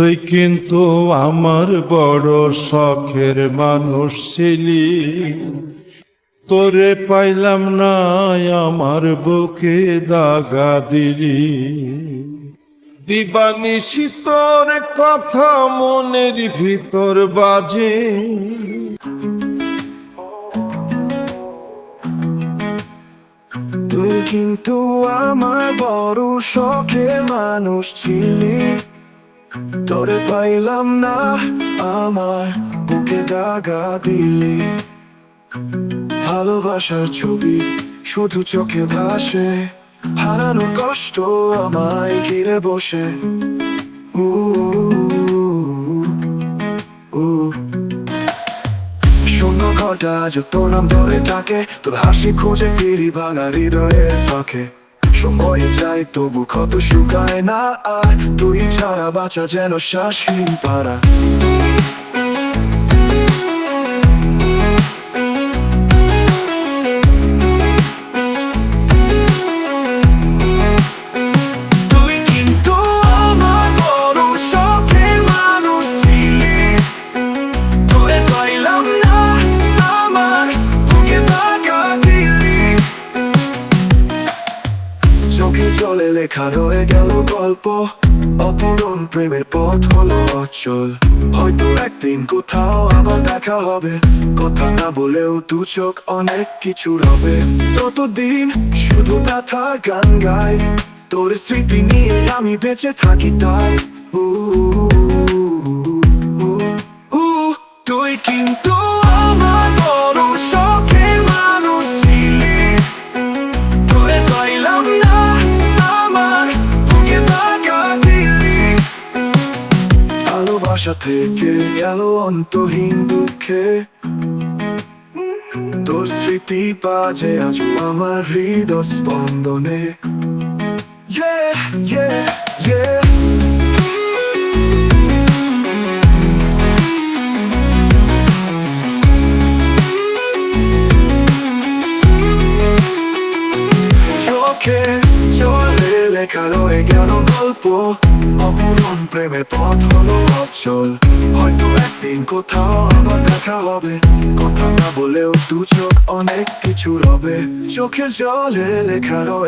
তুই কিন্তু আমার বড় শখের মানুষ ছিলি। তোরে পাইলাম না, আমার বুকে দাগা দিলি। দিবানিশি তোর কথা মনের ভিতর বাজে। তুই কিন্তু আমার বড় শখের মানুষ ছিলি। তোরে পাইলাম না, আমার বুকে দাগা দিলি। ভালোবাসার ছবি শুধু চোখে ভাসে হারানোর কষ্ট আমায় ঘিরে বসে। উ শূন্য ঘটা আজ তোর নাম ধরে থাকে, তোর হাসি খুঁজে ফিরি ভাঙা হৃদয়ের ফাঁকে। সময় যায় তবু ক্ষত শুকায় না আর তুই ছাড়া বাঁচা যেন শ্বাসহীন পারা জলে লেখা রয়ে গেল গল্প। অপূরণ প্রেমের পথ হলো অচল। হয়তো একদিন কোথাও আবার দেখা হবে। কথা না বলেও দু চোখ অনেক কিছু হবে ততদিন শুধু ব্যথা গান গাই, তোর স্মৃতি নিয়ে আমি বেঁচে থাকি তাই। ভালোবাসা থেকে গেল অন্তহীন দুঃখে। তোর স্মৃতি বাজে আজ আমার হৃদয় স্পন্দনে Yeah, লেখা রয়ে গেল গল্প অপূরণ প্রেমের পথ হলো অচল হয়তো একদিন কোথাও আবার দেখা হবে কথা না বলেও দু চোখ অনেক কিছু রবে চোখের জলে লেখা রয়ে